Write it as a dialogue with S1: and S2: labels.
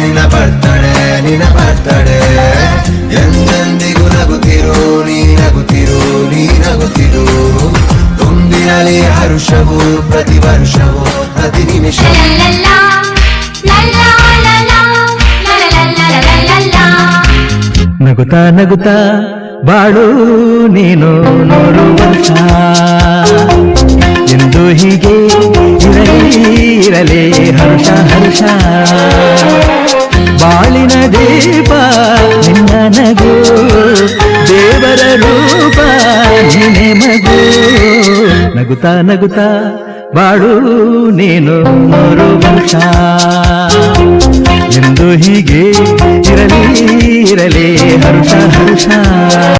S1: ನಿನ್ನ ಬರ್ತಡೆ ನಿನ್ನ ಬರ್ತಡೆ ಎಂದೆಂದಿಗೂ ನಗುತ್ತಿರು ನೀ ನಗುತ್ತಿರು ನೀ ನಗುತ್ತಿರು. ಹರುಷವು ಪ್ರತಿ ಪ್ರತಿ ನಿಮಿಷ.
S2: ನಗುತಾ ನಗುತ್ತಾ ಬಾಳು ನೀನು ನೋಡುವಂತ ಹೀಗೆ ಇರಲಿ ಇರಲಿ ಹರ್ಷ ಹರ್ಷ. ಬಾಳಿನ ದೀಪ ನಿನ್ನ ನಗು, ದೇವರ ರೂಪ ನಿನ್ನೆ ಮಗು. ನಗುತ್ತಾ ನಗುತ್ತಾ, ಬಾಳು ನೀನು ನೂರು ವರ್ಷ ಎಂದು ಹೀಗೆ ಇರಲಿ ಇರಲಿ ಹರ್ಷ ಹರ್ಷ.